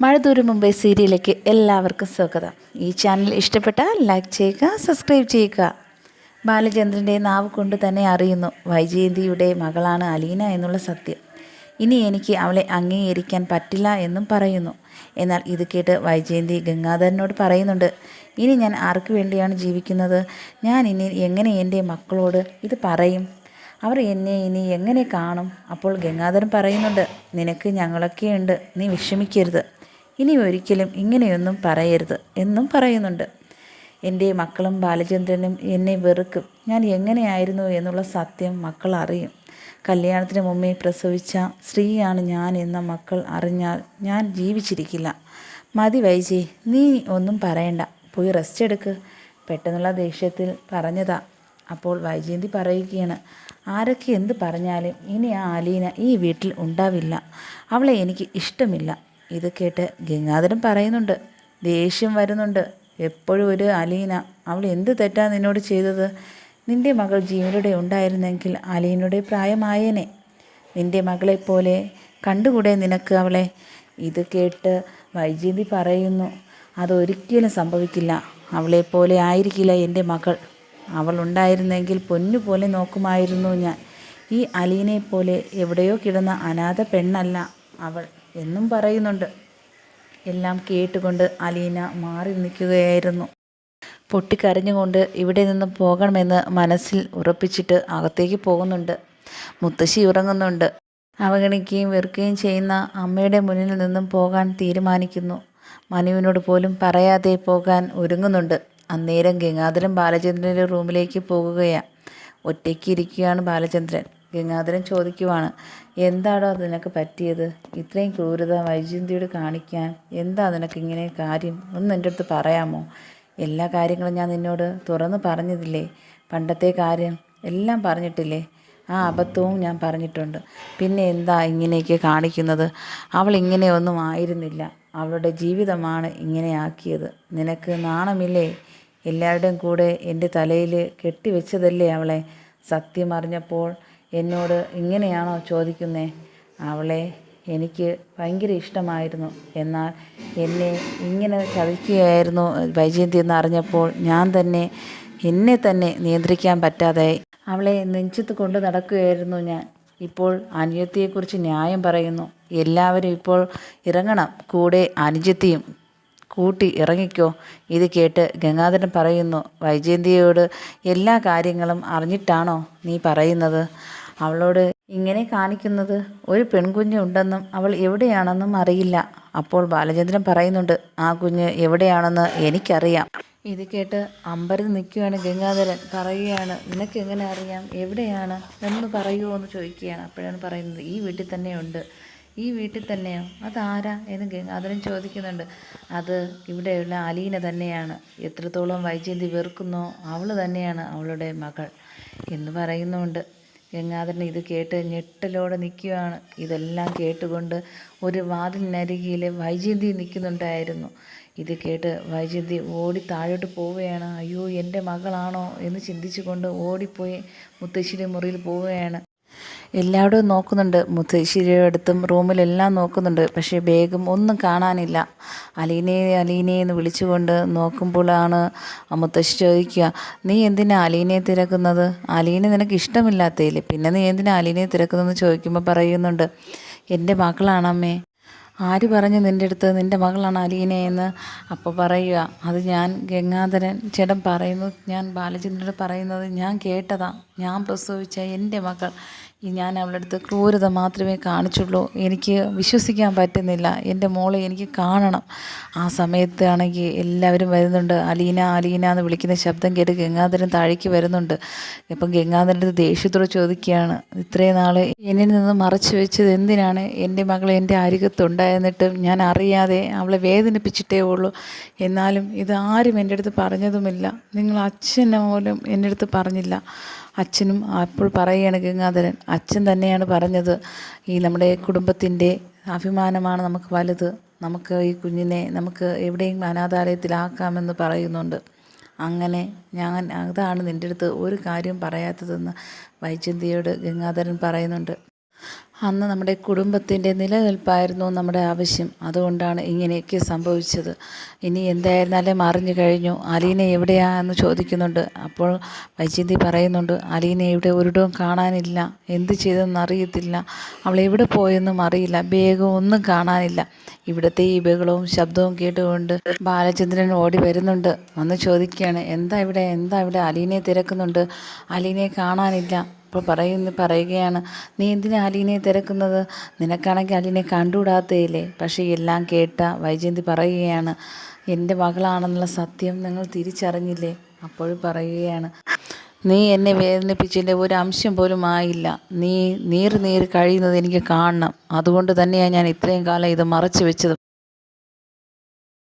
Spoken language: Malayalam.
മഴ ദൂരം മുമ്പേ സീരിയലിലേക്ക് എല്ലാവർക്കും സ്വാഗതം. ഈ ചാനൽ ഇഷ്ടപ്പെട്ടാൽ ലൈക്ക് ചെയ്യുക സബ്സ്ക്രൈബ് ചെയ്യുക. ബാലചന്ദ്രന്റെ നാവ് കൊണ്ട് തന്നെ അറിയുന്നു വൈജയന്തിയുടെ മകളാണ് അലീന എന്നുള്ള സത്യം. ഇനി എനിക്ക് അവളെ അംഗീകരിക്കാൻ പറ്റില്ല എന്നും പറയുന്നു. എന്നാൽ ഇത് കേട്ട് വൈജയന്തി ഗംഗാധരനോട് പറയുന്നുണ്ട് ഇനി ഞാൻ ആർക്ക് വേണ്ടിയാണ് ജീവിക്കുന്നത്? ഞാൻ ഇനി എങ്ങനെ എന്റെ മക്കളോട് ഇത് പറയും? അവർ എന്നെ ഇനി എങ്ങനെ കാണും? അപ്പോൾ ഗംഗാധരൻ പറയുന്നുണ്ട് നിനക്ക് ഞങ്ങളൊക്കെയുണ്ട് നീ വിഷമിക്കരുത്. ഇനി ഒരിക്കലും ഇങ്ങനെയൊന്നും പറയരുത് എന്നും പറയുന്നുണ്ട്. എന്റെ മക്കളും ബാലചന്ദ്രനും എന്നെ വെറുക്കും. ഞാൻ എങ്ങനെയായിരുന്നു എന്നുള്ള സത്യം മക്കൾ അറിയും. കല്യാണത്തിന് മുമ്പേ പ്രസവിച്ച സ്ത്രീയാണ് ഞാൻ എന്ന മക്കൾ അറിഞ്ഞാൽ ഞാൻ ജീവിച്ചിരിക്കില്ല. മതി വൈജി നീ ഒന്നും പറയണ്ട. പോയി റെസ്റ്റ് എടുക്ക്. പെട്ടെന്നുള്ള ദേഷ്യത്തിൽ പറഞ്ഞതാ. അപ്പോൾ വൈജയന്തി പറയുകയാണ് ആരൊക്കെ എന്ത് പറഞ്ഞാലും ഇനി ആ അലീന ഈ വീട്ടിൽ ഉണ്ടാവില്ല. അവളെ എനിക്ക് ഇഷ്ടമില്ല. ഇത് കേട്ട് ഗംഗാധരൻ പറയുന്നുണ്ട് ദേഷ്യം വരുന്നുണ്ട്. എപ്പോഴും ഒരു അലീന. അവൾ എന്ത് തെറ്റാ നിന്നോട് ചെയ്തത്? നിന്റെ മകൾ ജീവനോടെ ഉണ്ടായിരുന്നെങ്കിൽ അലീനയുടെ പ്രായമായേനെ. നിന്റെ മകളെപ്പോലെ കണ്ടുകൂടെ നിനക്ക് അവളെ? ഇത് കേട്ട് വൈജയന്തി പറയുന്നു അതൊരിക്കലും സംഭവിക്കില്ല. അവളെപ്പോലെ ആയിരിക്കില്ല എന്റെ മകൾ. അവൾ ഉണ്ടായിരുന്നെങ്കിൽ പൊന്നുപോലെ നോക്കുമായിരുന്നു ഞാൻ. ഈ അലീനയെപ്പോലെ പോലെ എവിടെയോ കിടന്ന അനാഥ പെണ്ണല്ല. അവൾ എന്നും പറയുന്നുണ്ട്. എല്ലാം കേട്ടുകൊണ്ട് അലീന മാറി നിൽക്കുകയായിരുന്നു. പൊട്ടിക്കരഞ്ഞുകൊണ്ട് ഇവിടെ നിന്ന് പോകണമെന്ന് മനസ്സിൽ ഉറപ്പിച്ചിട്ട് അകത്തേക്ക് പോകുന്നുണ്ട്. മുത്തശ്ശി ഉറങ്ങുന്നുണ്ട്. അവഗണിക്കുകയും വെറുക്കുകയും ചെയ്യുന്ന അമ്മയുടെ മുന്നിൽ നിന്നും പോകാൻ തീരുമാനിക്കുന്നു. മനുവിനോട് പോലും പറയാതെ പോകാൻ ഒരുങ്ങുന്നുണ്ട്. അന്നേരം ഗംഗാധരൻ ബാലചന്ദ്രന്റെ റൂമിലേക്ക് പോകുകയാണ് ഒറ്റയ്ക്ക് ഇരിക്കുകയാണ് ബാലചന്ദ്രൻ. ഗംഗാധരൻ ചോദിക്കുവാണ് എന്താടോ നിനക്ക് പറ്റിയത്? ഇത്രയും ക്രൂരത വൈജയന്തിയോട് കാണിക്കാൻ എന്താ നിനക്ക് ഇങ്ങനെ കാര്യം? ഒന്ന് എന്റെ അടുത്ത് പറയാമോ? എല്ലാ കാര്യങ്ങളും ഞാൻ നിന്നോട് തുറന്ന് പറഞ്ഞതില്ലേ? പണ്ടത്തെ കാര്യം എല്ലാം പറഞ്ഞിട്ടില്ലേ? ആ അബദ്ധവും ഞാൻ പറഞ്ഞിട്ടുണ്ട്. പിന്നെ എന്താ ഇങ്ങനെയൊക്കെ കാണിക്കുന്നത്? അവൾ ഇങ്ങനെയൊന്നും ആയിരുന്നില്ല. അവളുടെ ജീവിതമാണ് ഇങ്ങനെയാക്കിയത് നിനക്ക് നാണമില്ലേ? എല്ലാവരുടെയും കൂടെ എന്റെ തലയിൽ കെട്ടിവെച്ചതല്ലേ അവളെ? സത്യം അറിഞ്ഞപ്പോൾ എന്നോട് ഇങ്ങനെയാണോ ചോദിക്കുന്നേ? അവളെ എനിക്ക് ഭയങ്കര ഇഷ്ടമായിരുന്നു. എന്നാൽ എന്നെ ഇങ്ങനെ ചതിക്കുകയായിരുന്നു വൈജയന്തി എന്ന് അറിഞ്ഞപ്പോൾ ഞാൻ തന്നെ എന്നെ തന്നെ നിയന്ത്രിക്കാൻ പറ്റാതെ അവളെ നെഞ്ചത്ത് കൊണ്ട് നടക്കുകയായിരുന്നു ഞാൻ. ഇപ്പോൾ അനുജത്തിയെക്കുറിച്ച് ന്യായം പറയുന്നു. എല്ലാവരും ഇപ്പോൾ ഇറങ്ങണം. കൂടെ അനുജത്തിയും കൂട്ടി ഇറങ്ങിക്കോ. ഇത് കേട്ട് ഗംഗാധരൻ പറയുന്നു വൈജയന്തിയോട് എല്ലാ കാര്യങ്ങളും അറിഞ്ഞിട്ടാണോ നീ പറയുന്നത്? അവളോട് ഇങ്ങനെ കാണിക്കുന്നത് ഒരു പെൺകുഞ്ഞ് ഉണ്ടെന്നും അവൾ എവിടെയാണെന്നും അറിയില്ല. അപ്പോൾ ബാലചന്ദ്രൻ പറയുന്നുണ്ട് ആ കുഞ്ഞ് എവിടെയാണെന്ന് എനിക്കറിയാം. ഇത് കേട്ട് അമ്പരത് നിൽക്കുകയാണ് ഗംഗാധരൻ. പറയുകയാണ് നിനക്ക് എങ്ങനെ അറിയാം? എവിടെയാണ്? എന്ന് പറയുമോ എന്ന് ചോദിക്കുകയാണ്. അപ്പോഴാണ് പറയുന്നത് ഈ വീട്ടിൽ തന്നെയുണ്ട് ഈ വീട്ടിൽ തന്നെയോ? അതാരാ? എന്ന് ഗംഗാധരൻ ചോദിക്കുന്നുണ്ട്. അത് ഇവിടെയുള്ള അലീന തന്നെയാണ്. എത്രത്തോളം വൈജയന്തി വെറുക്കുന്നോ അവൾ തന്നെയാണ് അവളുടെ മകൾ. എന്ന് പറയുന്നുണ്ട് ഗംഗാധരൻ ഇത് കേട്ട് ഞെട്ടലോടെ നിൽക്കുകയാണ്. ഇതെല്ലാം കേട്ടുകൊണ്ട് ഒരു വാതിലിനരികിൽ വൈജയന്തി നിൽക്കുന്നുണ്ടായിരുന്നു. ഇത് കേട്ട് വൈജയന്തി ഓടി താഴോട്ട് പോവുകയാണ്. അയ്യോ എന്റെ മകളാണോ? എന്ന് ചിന്തിച്ചുകൊണ്ട് ഓടിപ്പോയി മുത്തശ്ശിയുടെ മുറിയിൽ പോവുകയാണ്. എല്ലായിടവും നോക്കുന്നുണ്ട്. മുത്തശ്ശിയുടെ അടുത്തും റൂമിലെല്ലാം നോക്കുന്നുണ്ട്. പക്ഷേ ബേഗം ഒന്നും കാണാനില്ല. അലീനെ അലീനെ എന്ന് വിളിച്ചുകൊണ്ട് നോക്കുമ്പോഴാണ് മുത്തശ്ശി ചോദിക്കുക നീ എന്തിനാ അലീനെ തിരക്കുന്നത്? അലീനെ നിനക്ക് ഇഷ്ടമില്ലാത്തതില്ലേ പിന്നെ നീ എന്തിനാ അലീനെ തിരക്കുന്നതെന്ന് ചോദിക്കുമ്പോൾ പറയുന്നുണ്ട് എന്റെ മക്കളാണമ്മേ ആര് പറഞ്ഞു നിന്റെ അടുത്ത് നിന്റെ മകളാണ് അലീന എന്ന് അപ്പോൾ പറയുക. അത് ഞാൻ ഗംഗാധരൻ ചേട്ടൻ പറയുന്നു ഞാൻ ബാലചന്ദ്രനോട് പറയുന്നത് ഞാൻ കേട്ടതാണ് ഞാൻ പ്രസവിച്ച എന്റെ മകൾ. ഞാൻ അവളുടെ അടുത്ത് ക്രൂരത മാത്രമേ കാണിച്ചുള്ളൂ. എനിക്ക് വിശ്വസിക്കാൻ പറ്റുന്നില്ല. എന്റെ മോളെ എനിക്ക് കാണണം. ആ സമയത്താണെങ്കിൽ എല്ലാവരും വരുന്നുണ്ട്. അലീന അലീന എന്ന് വിളിക്കുന്ന ശബ്ദം കേട്ട് ഗംഗാധരൻ താഴേക്ക് വരുന്നുണ്ട്. ഇപ്പം ഗംഗാധരന്റെ ദേഷ്യത്തോട് ചോദിക്കുകയാണ്. ഇത്രയും നാൾ എന്നിൽ നിന്ന് മറച്ചു വെച്ചത് എന്തിനാണ്? എന്റെ മകൾ എന്റെ അരികത്തുണ്ടായിരുന്നിട്ടും ഞാൻ അറിയാതെ അവളെ വേദനിപ്പിച്ചിട്ടേ ഉള്ളൂ. എന്നാലും ഇത് ആരും എന്റെ അടുത്ത് പറഞ്ഞതുമില്ല. നിങ്ങൾ അച്ഛനെ പോലും എന്റെ അടുത്ത് പറഞ്ഞില്ല. അച്ഛനും അപ്പോൾ പറയുകയാണ് ഗംഗാധരൻ അച്ഛൻ തന്നെയാണ് പറഞ്ഞത് ഈ നമ്മുടെ കുടുംബത്തിന്റെ അഭിമാനമാണ് നമുക്ക് വലുത് നമുക്ക് ഈ കുഞ്ഞിനെ നമുക്ക് എവിടെയും അനാഥാലയത്തിലാക്കാമെന്ന് പറയുന്നുണ്ട്. അങ്ങനെ ഞാൻ അതാണ് നിന്റെ അടുത്ത് ഒരു കാര്യം പറയാത്തതെന്ന് വൈചന്തിയോട് ഗംഗാധരൻ പറയുന്നുണ്ട്. അന്ന് നമ്മുടെ കുടുംബത്തിന്റെ നിലനിൽപ്പായിരുന്നു നമ്മുടെ ആവശ്യം. അതുകൊണ്ടാണ് ഇങ്ങനെയൊക്കെ സംഭവിച്ചത്. ഇനി എന്തായിരുന്നാലും അറിഞ്ഞു കഴിഞ്ഞു. അലീന എവിടെയാ എന്ന് ചോദിക്കുന്നുണ്ട്. അപ്പോൾ വൈജയന്തി പറയുന്നുണ്ട് അലീന ഇവിടെ ഒരിടവും കാണാനില്ല. എന്ത് ചെയ്തെന്ന് അറിയത്തില്ല. അവൾ എവിടെ പോയെന്നും അറിയില്ല. ബേഗം ഒന്നും കാണാനില്ല. ഇവിടുത്തെ ഈ ബഹളവും ശബ്ദവും കേട്ടുകൊണ്ട് ബാലചന്ദ്രൻ ഓടി വരുന്നുണ്ട്. വന്ന് ചോദിക്കുകയാണ് എന്താ ഇവിടെ? എന്താ ഇവിടെ? അലീനയെ തിരക്കുന്നുണ്ട്. അലീനയെ കാണാനില്ല. അപ്പോൾ പറയുന്നു പറയുകയാണ് നീ എന്തിനാ അലീനയെ തിരക്കുന്നത്. നിനക്കാണെങ്കിൽ അല്ലിനെ കണ്ടുകൂടാത്തയില്ലേ? പക്ഷേ എല്ലാം കേട്ട വൈജയന്തി പറയുകയാണ് എന്റെ മകളാണെന്നുള്ള സത്യം നിങ്ങൾ തിരിച്ചറിഞ്ഞില്ലേ? അപ്പോഴും പറയുകയാണ് നീ എന്നെ വേദനിപ്പിച്ചതിന്റെ ഒരു അംശം പോലും ആയില്ല. നീ നീർ നീർ കഴിയുന്നത് എനിക്ക് കാണണം. അതുകൊണ്ട് തന്നെയാണ് ഞാൻ ഇത്രയും കാലം ഇത് മറച്ചു വെച്ചത്.